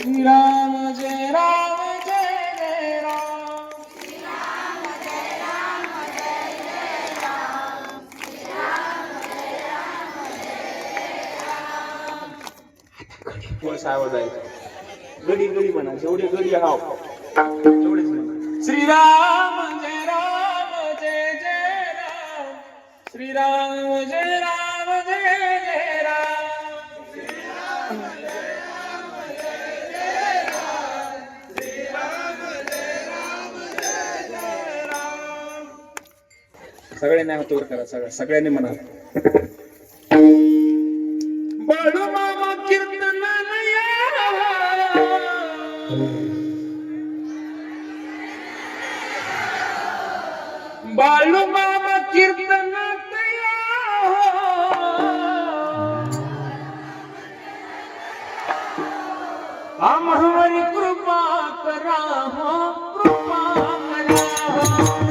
श्रीराम जय राम जय जय राम। कोण सावध आहे गडी गडी म्हणा जेवढे गडी हाव तेवढेच म्हणा. श्रीराम जय राम जय जय राम। श्रीराम जय राम। सगळ्यांनी हातवर करा सगळ्या सगळ्यांनी म्हणा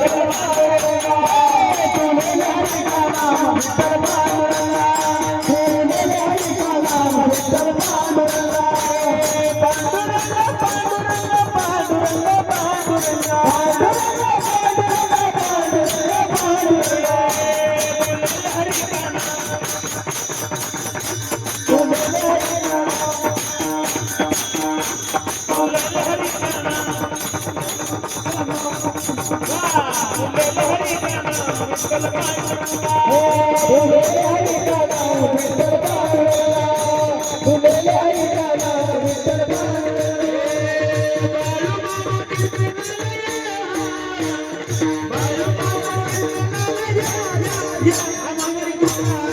Thank you.